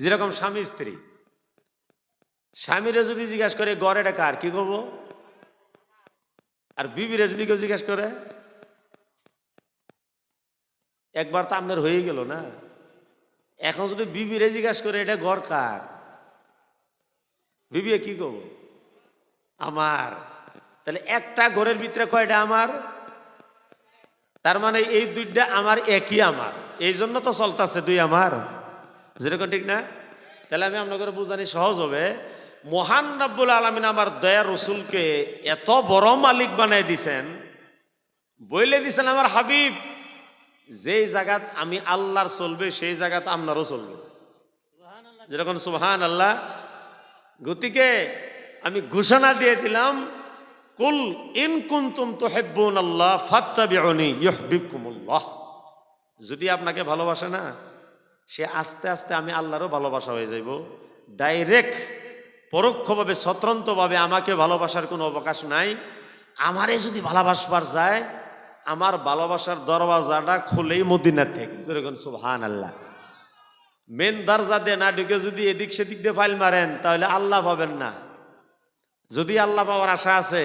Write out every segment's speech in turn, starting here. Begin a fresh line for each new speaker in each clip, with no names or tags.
যেরকম স্বামী স্ত্রী। স্বামীরে যদি জিজ্ঞাসা করে, গড় এটা কার? কি কব? আর বিবিরে যদি কেউ জিজ্ঞাসা করে, একবার তো আপনার হয়ে গেল না? এখন যদি বিবিরে জিজ্ঞাসা করে, এটা গড় কার? বিবিয়ে কি কব? আমার। তাহলে একটা ঘরের ভিতরে কয়টা আমার? তার মানে এই দুইটা আমার একই আমার। এই জন্য তো চলতেছে দুই আমার। যেরকম ঠিক না? তাহলে আমি আপনাদের বুঝানি সহজ হবে। মহান রব্বুল আলমিন আমার দয়া রসুলকে এত বড় মালিক বানাই দিছেন বইলে দিছেন আমার হাবিব যেই জায়গাত আমি আল্লাহর চলবে সেই জায়গাত আপনারও চলবে। যেরকম সুবহান আল্লাহ গতিকে আমি ঘোষণা দিয়ে দিলাম কুল ইন কুনতুম তুহিব্বুন আল্লাহ ফাত্তাবিউনি ইউহিব্বুকুমুল্লাহ। যদি আপনাকে ভালোবাসে না সে আস্তে আস্তে আমি আল্লাহরও ভালোবাসা হয়ে যাইব। ডাইরেক্ট পরোক্ষভাবে, স্বতন্ত্রভাবে আমাকে ভালোবাসার কোনো অবকাশ নাই। আমারে যদি ভালোবাসবার যায়, আমার ভালোবাসার দরওয়াজাটা খুলেই মদিনার থেকে। যেরকম সুবহান আল্লাহ মেন দরজা দিয়ে না ঢুকে যদি এদিক সেদিক দিয়ে ফাইল মারেন, তাহলে আল্লাহ পাবেন না। যদি আল্লাহ পাওয়ার আশা আছে,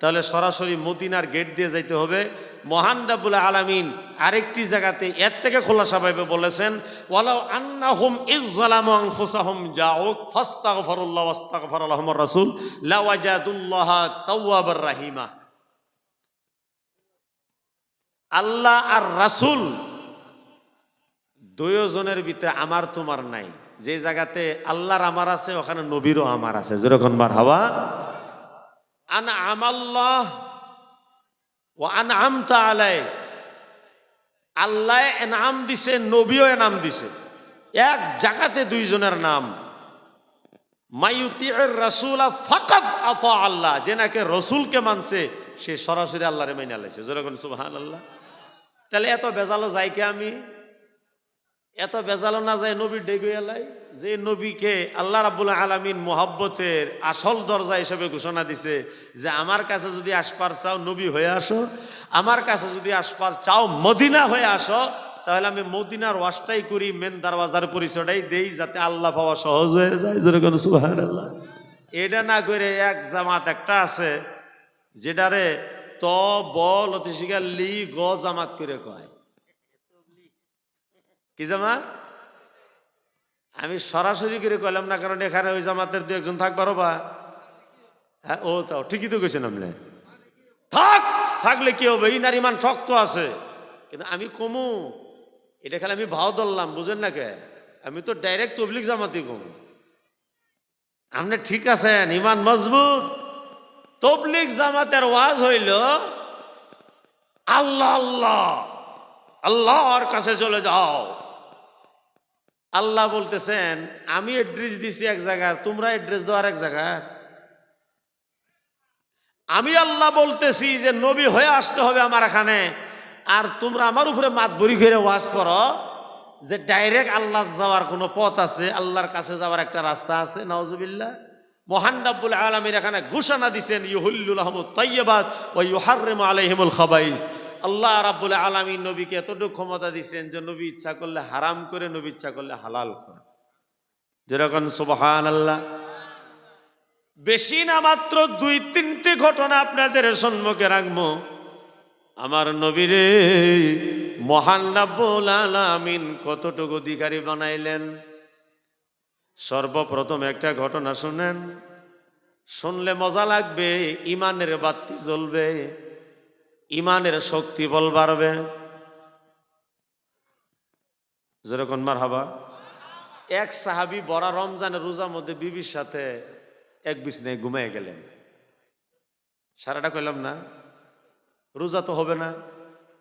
তাহলে সরাসরি মদিনার গেট দিয়ে যাইতে হবে। মহান রাব্বুল আলামিন আরেকটি জায়গাতে এর থেকে খোলাসা বলেছেন, ওয়ালাউ আন্নাহুম ইজ্জালামু আনফুসাহুম জাউক, ফাস্তাগফিরুল্লাহ ওয়াস্তাগফিরুল্লাহুর রাসূল লাওয়াজাদুল্লাহ তাওয়াবার রাহিমা। আল্লাহ আর রাসূল দুইজনের ভিতরে আমার তোমার নাই। যে জায়গাতে আল্লাহর আমার আছে, ওখানে নবীরও আমার আছে। যেরকম বার হাওয়া আন আমাল্লাহ ও আন আমতা আলাই আল্লাহ এনাম দিছে, নবীও এনাম দিছে। এক জাকাতে দুইজনের নাম। মায়ুতির রাসুলা ফাকাত আতা আল্লাহ, যে নাকি রসুলকে মানছে, সে সরাসরি আল্লাহরে মেনে আলাইছে যেরকম সুবাহান আল্লাহ তাহলে এত বেজালো যাইকে আমি? এত বেজালো না যায় নবীর ডেগে এলাই? যে নবীকে আল্লাহ রাবুল আলমিন মোহাব্বতের আসল দরজা হিসেবে ঘোষণা দিছে যে আমার কাছে যদি আসপার চাও নবী হয়ে আসো, আমার কাছে যদি আসপার চাও মদিনা হয়ে আসো, তাহলে আমি মদিনার ওয়াশটাই করি, মেন দরওয়াজার পরিচয়টাই দেই যাতে আল্লাহ পাওয়া সহজ হয়ে যায়। যেরকম সুহান আল্লাহ এটা না করে এক জামাত একটা আছে, যেটারে ত বল অতিশিকা লি, গ জামাত করে কয়। কি জামাত? আমি সরাসরি করে কইলাম না, কারণ এখানে ওই জামাতের দু একজন থাকবারও বা হ্যাঁ ও তাও ঠিকই তো গেছেন আপনি। থাক, থাকলে কি হবে? এই নারী মান শক্ত আছে। কিন্তু আমি কমু। এটা খালি আমি ভাও ধরলাম, বুঝেন না কে? আমি তো ডাইরেক্ট তবলিক জামাতি কমু। আপনি ঠিক আছেন? ইমান মজবুত? তবলিক জামাতের ওয়াজ হইল, আল্লাহ আল্লাহ, আল্লাহর কাছে চলে যাও। আল্লাহ বলতেছেন, আমি এড্রেস দিছি এক জায়গার, তোমরা এড্রেস দেওয়ার এক জায়গার। আমি আল্লাহ বলতেছি যে, নবী হয়ে আসতে হবে আমার এখানে। আর তোমরা আমার উপরে মাত বড়ি করে ওয়াজ করো যে ডাইরেক্ট আল্লাহ যাওয়ার কোনো পথ আছে, আল্লাহর কাছে যাওয়ার একটা রাস্তা আছে। নওজুবিল্লাহ মহান রাব্বুল আলমীর এখানে ঘোষণা দিছেন ইহুল্লুল আহমদ তৈয়বাদ ও ইউহারিম আলহিমুল খাবাইস। আল্লাহ রাব্বুল আলমী নবীকে এতটুকু ক্ষমতা দিচ্ছেন যে নবী ইচ্ছা করলে হারাম করে, নবী ইচ্ছা করলে হালাল করে। যেরকম সুবহান আল্লাহ বেশি না মাত্র দুই, তিনটি ঘটনা আপনাদের সম্মুখে রাখব। আমার নবীরে মহান রাব্বুল আলামিন কতটুকু অধিকারী বানাইলেন? সর্বপ্রথম একটা ঘটনা শুনেন। শুনলে মজা লাগবে ইমানের বাতি জ্বলবে। ইমানের শক্তি বল বাড়বে। যেরকম মার হাবা এক সাহাবি বড় রমজানের রোজার মধ্যে বিবির সাথে এক বিছনায় ঘুমাই গেলেন। সারাটা কইলাম না, রোজা তো হবে না,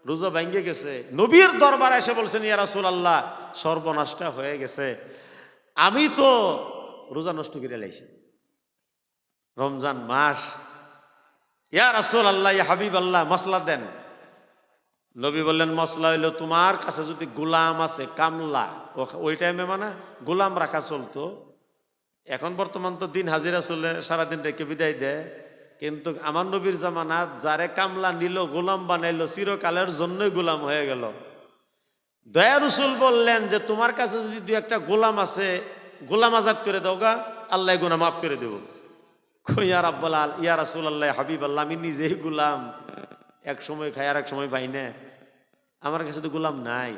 রোজা ভাঙ্গে গেছে। নবীর দরবার এসে বলছেন, ইয়া রাসূল আল্লাহ সর্বনাশটা হয়ে গেছে। আমি তো রোজা নষ্ট করে লাইছি। রমজান মাস ইয়া রাসূল আল্লাহ ইয়া হাবিব আল্লাহ মশলা দেন। নবী বললেন মশলা হইল তোমার কাছে যদি গোলাম আছে, কামলা ওই টাইমে মানে গোলাম রাখা চলতো। এখন বর্তমান তো দিন হাজিরা চলে, সারাদিন রেখে বিদায় দেয়। কিন্তু আমার নবীর জামানাত যারে কামলা নিল, গোলাম বানাইলো, চিরকালের জন্যই গোলাম হয়ে গেল। দয়া রসুল বললেন যে, তোমার কাছে যদি দু একটা গোলাম আছে, গোলাম আজাদ করে দাও গা, আল্লাহ গুনা মাফ করে দেব। আব্বাল আল ইয়া রাসুল আল্লাহ হাবিব আল্লাহ আমি নিজেই গুলাম। এক সময় খাই আর এক সময় পাই না। আমার কাছে তো গোলাম নাই।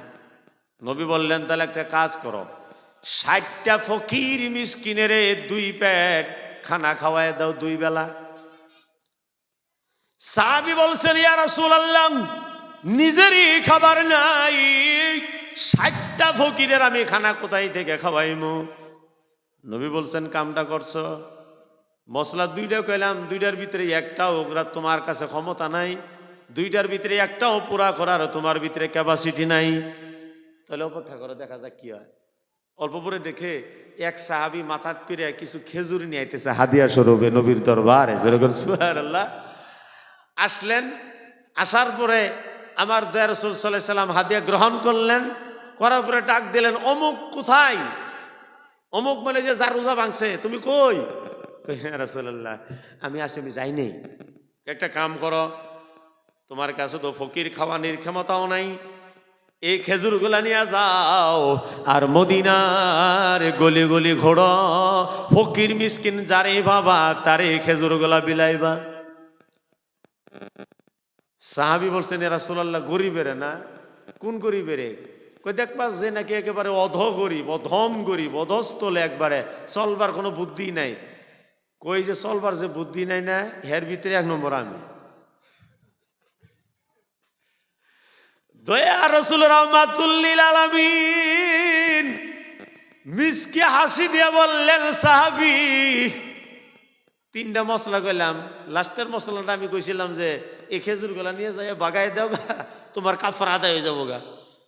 নবী বললেন, তাহলে একটা কাজ করো। ষাটটা ফকির মিসকিনের দুই প্যাট খানা খাওয়ায় দাও দুই বেলা। সাহাবি বলছেন, ইয়া রাসূল আল্লাহ নিজেরই খাবার নাই। ষাটটা ফকিরের আমি খানা কোথায় থেকে খাওয়াইমু? নবী বলছেন, কামটা করছ? মশলা দুইটা কইলাম দুইটার ভিতরে একটাও ওগুলা তোমার কাছে ক্ষমতা নাই দুইটার ভিতরে একটাও পুরা করার তোমার ভিতরে ক্যাপাসিটি নাই। তাহলে অপেক্ষা করো দেখা যাক কি হয়। অল্প পরে দেখে এক সাহাবি মাথাত পিরে কিছু খেজুর নিয়ে আইতেছে হাদিয়া স্বরূপে নবীর দরবারে। যেরকম সুহার আল্লাহ আসলেন আসার পরে আমার দয়া রসুল সাল্লাহ সাল্লাম হাদিয়া গ্রহণ করলেন করার পরে ডাক দিলেন অমুক কোথায়? অমুক মানে যে যার রোজা ভাঙছে তুমি কই, হ্যাঁ রসুল্লাহ আমি যাই নেই। একটা কাম করো, তোমার কাছে তো ফকির খাওয়ানির ক্ষমতাও নাই। এই খেজুরগুলা নিয়ে যাও, আর মদিনার গলি গলি ঘোড়, ফকির মিসকিন যারে বাবা, তারে খেজুরগুলা বিলাইবা। সাহাবি বলছেন এরা সোলাল্লাহ গরিবের না? কোন গরিবের? দেখবা যে নাকি একেবারে অধ গরিব, অধম গরিব অধস্থলে একবারে, চলবার কোনো বুদ্ধি নাই। কই যে চলবার যে বুদ্ধি নাই না, হের ভিতরে এক নম্বর আমি। দয়া রসুল রহমাতুল্লিল আলামিন মিসকে হাসি দিয়ে বললেন, সাহাবি, তিনটা মশলা কইলাম। লাস্টের মশলাটা আমি কইছিলাম যে, এই খেজুরগুলা নিয়ে যাই বাগাই দাও গা, তোমার কাফার আদায় হয়ে যাব গা।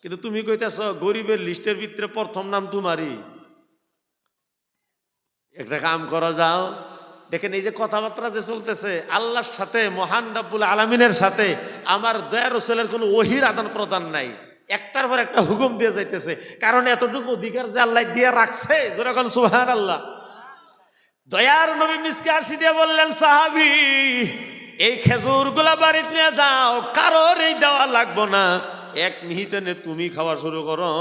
কিন্তু তুমি কইতেছ, গরিবের লিস্টের ভিতরে প্রথম নাম তোমারই। একটা কাম করা যাও দেখেন এই যে কথাবার্তা যে চলতেছে, আল্লাহর সাথে, মহান রাব্বুল আলমিনের সাথে আমার দয়া রসুলের কোনো ওহির আদান প্রদান নাই। একটার পর একটা হুকুম দিয়ে যাইতেছে। কারণ এতটুকু অধিকার যে আল্লাহ দিয়ে রাখছে যেরকম সুহান আল্লাহ দয়ার নবী মিসকে আসি দিয়ে বললেন, সাহাবি, এই খেজুরগুলা বাড়িতে নিয়ে যাও কারোর এই দেওয়া লাগবো না। এক মিহিতে তুমি খাওয়া শুরু করো।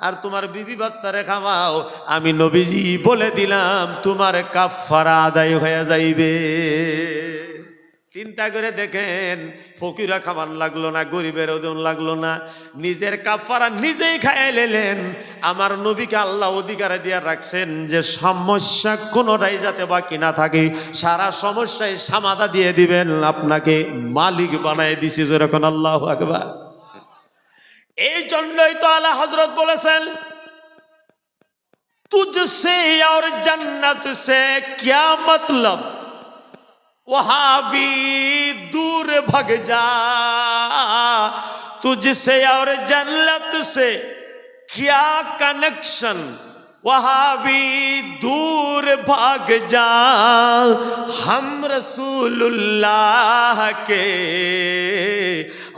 আর তোমার বিবি বাচ্চারে খাওয়াও। আমি নবীজি বলে দিলাম, তোমার কাফারা আদায় হয়ে যাইবে। চিন্তা করে দেখেন ফকিরা খাবার লাগল না, গরিবের ওজন লাগল না। নিজের কাফারা নিজেই খাইয়ে লেলেন আমার নবীকে আল্লাহ অধিকার দিয়ে রাখছেন যে সমস্যা কোনোটাই যাতে বাকি না থাকে। সারা সমস্যায় সমাধা দিয়ে দিবেন, আপনাকে মালিক বানায় দিছি, যেরকম আল্লাহ আকবার। এই জন্যই তো আল্লাহ হজরত বলেছেন तुझसे और जन्नत से क्या मतलब वहां भी दूर भग जा तुझसे और जन्नत से क्या कनेक्शन वहां भी दूर भाग जा हम रसूलुल्लाह के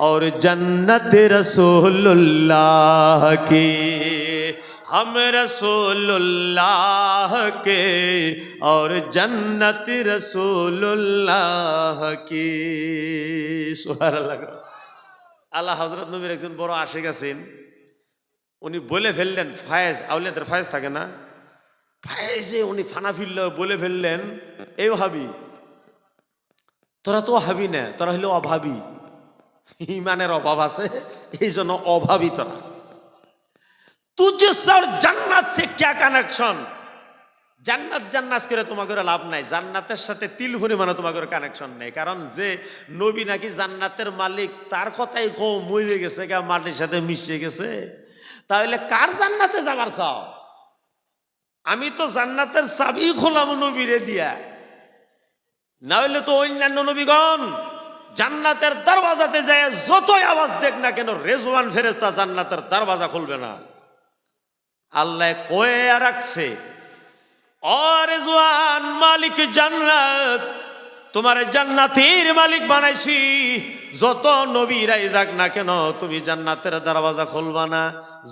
और जन्नत रसूलुल्लाह की हम रसूलुल्लाह के और जन्नत रसूलुल्लाह की সুবহানাল্লাহ আল্লাহ হজরত নবীর একজন বড় আশেক আছেন উনি বলে ফেললেন, ফায়েজ আউলিয়াদের ফায়েজ থাকে না? ফায়েজে উনি ফানা ফিরল, বলে ফেললেন এই ভাবি তোরা তো হাবি না, তোরা হইল অভাবী। ইমানের অভাব আছে এই জন্য অভাবী তোরা। সর জান্নাত সে ক্যা কানেকশন? জান্নাত জান্নাত করে তোমাকে লাভ নাই, জান্নাতের সাথে তিল পরিমাণে তোমাকে কানেকশন নেই। কারণ যে নবী নাকি জান্নাতের মালিক, তার কথাই কো মরে গেছে গা, মাটির সাথে মিশে গেছে। তাহলে কার জান্নাতে যাবার চাও? আমি তো জান্নাতের চাবি খোলাম নবীরে দিয়া। না হইলে তো অন্যান্য নবীগণ জান্নাতের দরওয়াজাতে যায় যতই আওয়াজ দেখ না কেন রেজওয়ান ফেরেস্তা জান্নাতের দরওয়াজা খুলবে না। আল্লাহ কয়ে রাখছে और জওয়ান মালিক জান্নাত, তোমার জান্নাতের মালিক বানাইছি। যত নবীরাই যাক না কেন, তুমি জান্নাতের দরওয়াজা খুলবা না।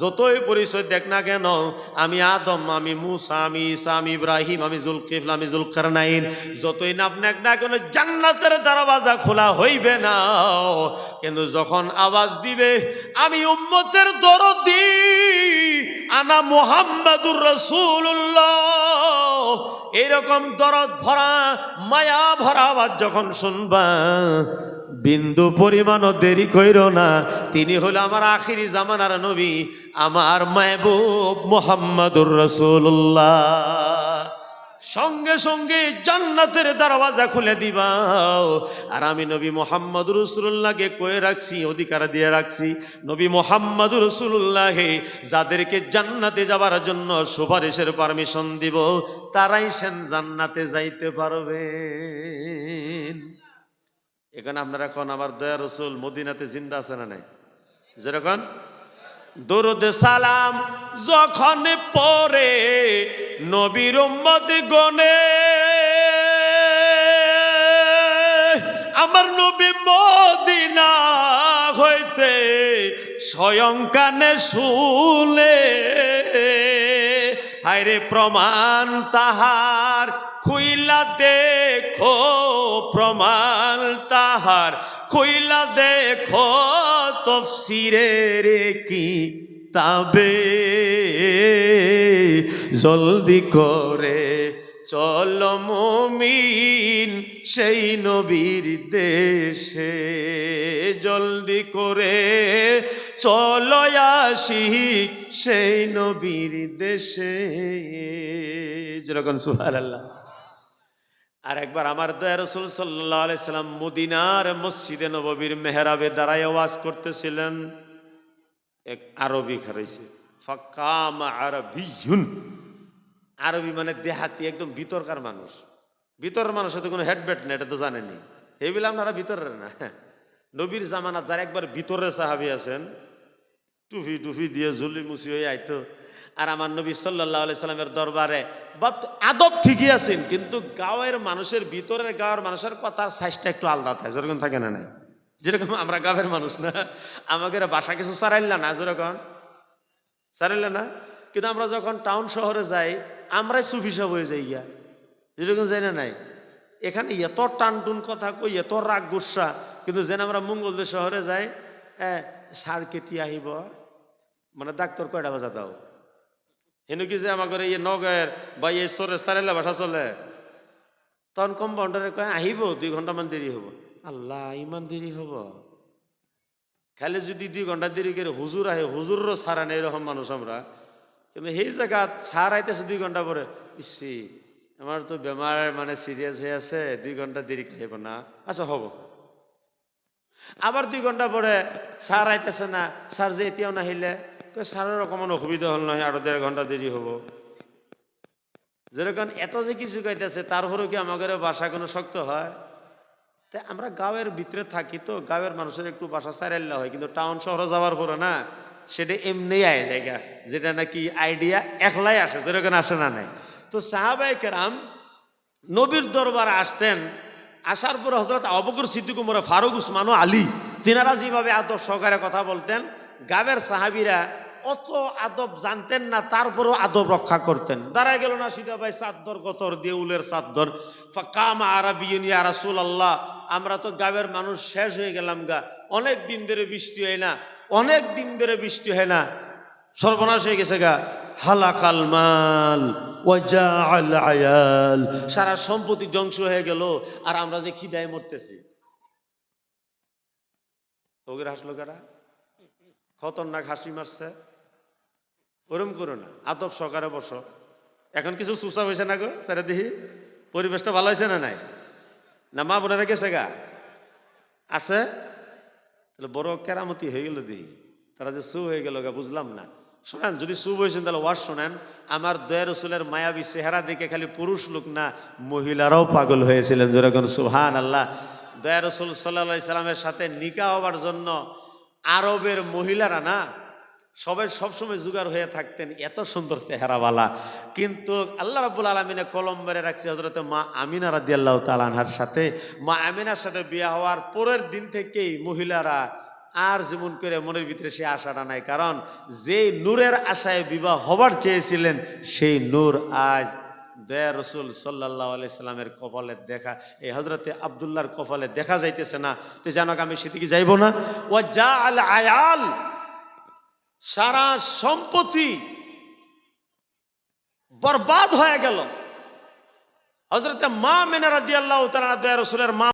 যতই পরিচয় দেখ না কেন, আমি আদম, আমি মুসা, আমি ঈসা, আমি ইব্রাহিম, আমি জুলকিফল, আমি জুলকারনাইন। যতই নাম নেক না কেন, জান্নাতের দরওয়াজা খোলা হইবে না। কিন্তু যখন আওয়াজ দিবে, আমি উম্মতের দরদি, আনা মুহাম্মাদুর রাসূলুল্লাহ। এইরকম দরদ ভরা, মায়া ভরা আওয়াজ যখন শুনবা বিন্দু পরিমাণও দেরি কইর না। তিনি হলো আমার আখিরি জামানার নবী, আমার মাহবুব মোহাম্মদুর রসুল্লাহ সঙ্গে সঙ্গে জান্নাতের দরওয়াজা খুলে দিবাও। আর আমি নবী মোহাম্মদ রসুল্লাহকে কয়ে রাখছি, অধিকার দিয়ে রাখছি, নবী মোহাম্মদ রসুল্লাহে যাদেরকে জান্নাতে যাবার জন্য সুপারিশের পারমিশন দিব, তারাই সেন জান্নাতে যাইতে পারবেন। এখানে আপনারা এখন আমার দয়া রসুল মদিনাতে জিন্দা আছে না নাই? যেরকম, দরুদ সালাম যখন পরে নবীর গনে, আমার নবী মদিনা হইতে স্বয়ং কানে শুলে হায়রে প্রমাণ তাহার খুইলা দেখো প্রমাণ তাহার, খুইলা দেখো তফসিরের কি তাবে জলদি করে চল মমিন সেই নবীর দেশে। জলদি করে চল আসি সেই নবীর দেশে। যেরকম সুহার আল্লাহ আর একবার আমার দয়া রসুল সাল্লাহ সাল্লাম মদিনার মসজিদে নববীর মেহরাবে দাঁড়ায় ওয়াজ করতেছিলেন। এক আরবি খারাইছে ফাকাম আরবিয়ুন। আরবি মানে দেহাতি, একদম ভিতরকার মানুষ। ভিতরের মানুষের তো কোনো হেডবেট নেই, এটা তো জানেনি এইগুলো আপনারা ভিতরের না। নবীর জামানাত যারা একবার ভিতরে সাহাবি আছেন, টুফি টুফি দিয়ে ঝুলি মুসি হয়ে আইতো। আর আমার নবী সাল্লাহ আলি সাল্লামের দরবারে বা আদব ঠিকই আছেন, কিন্তু গাঁয়ের মানুষের ভিতরের গাঁয়ের মানুষের কথার সাইজটা একটু আলাদা। থাকে যেরকম থাকে না নাই? যেরকম আমরা গাঁয়ের মানুষ না? আমাদের বাসা কিছু সারাইলা না, যেরকম? সারাইলা না? কিন্তু আমরা যখন টাউন শহরে যাই, আমরাই সুফি সব হয়ে যাই গিয়া। যেরকম যাই না নাই? এখানে এত টানটুন কথা কই, এত রাগ গুসা, কিন্তু যেন আমরা মঙ্গলদের শহরে যাই হ্যাঁ সার কেটি আহিব। মানে ডাক্তার কয়টা বাজা দাও হেনু কি যে আমাকে এই নগের বা এই সরের সারেলা ভাষা চলে? তখন কম্পাউন্ডারে কয়, আহিব, দুই ঘন্টামান দেরি হব। আল্লাহ, ইমান দেরি হব? খালি যদি দুই ঘণ্টা দেরি করে হুজুর আহে হুজুরও ছাড়া নেই এরকম মানুষ আমরা। কিন্তু সেই জায়গা ছাড় আইতেছে দুই ঘণ্টা পরে। ইসি, আমার তো বেমার মানে সিরিয়াস হয়ে আছে, দুই ঘণ্টা দেরি খাইব না। আচ্ছা হব। আবার দুই ঘণ্টা পরে স্যার আইতেছে না স্যার যে এতিয়াও নাহিলে। কই স্যারের অকমান অসুবিধা হল নয় আরও দেড় ঘণ্টা দেরি হব। যেরকম এত যে কিছু কইতেছে তারপরেও কি আমাদের বাসা কোনো শক্ত হয়? তা আমরা গাঁয়ের ভিতরে থাকি তো গাঁয়ের মানুষের একটু বাসা সারাইল্লা হয়, কিন্তু টাউন শহরে যাওয়ার পরে না, সেটা এমনি আয় জায়গা, যেটা নাকি আইডিয়া একলাই আসে, যেরকম আসে না নাই। তো সাহাবাই কেরাম নবীর দরবারে আসতেন, আসার পরে হজরত আবুকর সিদ্দিক, উমর ফারুক, উসমান আলী, তিনারা যেভাবে আদব সহকারে কথা বলতেন গাবের সাহাবিরা অত আদব জানতেন না, তারপরও আদব রক্ষা করতেন। দাঁড়ায় গেল না সিধা ভাই সাদ্দর গতর দেউলের সাদ্দর কাম আরবিয়ন ইয়া রাসূল আল্লাহ আমরা তো গাবের মানুষ শেষ হয়ে গেলাম গা। অনেক দিন ধরে বৃষ্টি হয় না, অনেক দিন ধরে বৃষ্টি হয় না। সর্বনাশ হয়ে গেছে গা। হালাকাল মাল ওয়াজা আয়াল। সারা সম্পত্তি ধ্বংস হয়ে গেল, আর আমরা যে খিদায় মরতেছি। হাসলো কারা? খতরনাক হাসি মারছে। ওরম করো না আতপ সকারে বসো। এখন কিছু সুসা হয়েছে না গো, স্যারে দেখি, পরিবেশটা ভালো হয়েছে না নাই? না, মা বোনেরা গেছে গা? আছে? তাহলে বড় কেরামতি হয়ে গেল দিই তারা যে সু হয়ে গেল গা, বুঝলাম না। শোনেন, যদি সু হয়েছেন তাহলে ওয়াজ শোনেন, আমার দয়া রসুলের মায়াবী চেহারা দেখে খালি পুরুষ লোক না, মহিলারাও পাগল হয়েছিলেন। যেরকম সুহান আল্লাহ দয়া রসুল সাল্লা সাল্লামের সাথে নিকা হবার জন্য আরবের মহিলারা না, সবাই সবসময় জুগার হয়ে থাকতেন, এত সুন্দর চেহারাওয়ালা। কিন্তু আল্লাহ রাবুল আলমিনে কলম মেরে রাখছে হজরত মা আমিনা রাদি আল্লাহ তালানহার সাথে। মা আমিনার সাথে বিয়ে হওয়ার পরের দিন থেকেই মহিলারা আর যেমন করে মনের ভিতরে সে আশাটা নাই। কারণ যে নূরের আশায় বিবাহ হবার চেয়েছিলেন, সেই নূর আজ দয়া রসুল সাল্লাহ আলাইসাল্লামের কপালে দেখা, এই হজরতে আবদুল্লাহর কপালে দেখা যাইতেছে না, তো জানো আমি সেদিকে যাইব না? ও যা আল আয়াল, সারা সম্পত্তি বরবাদ হয়ে গেল। হজরতে মা মেনারা দিয়াল্লাহ তালা দয়া রসুলের মা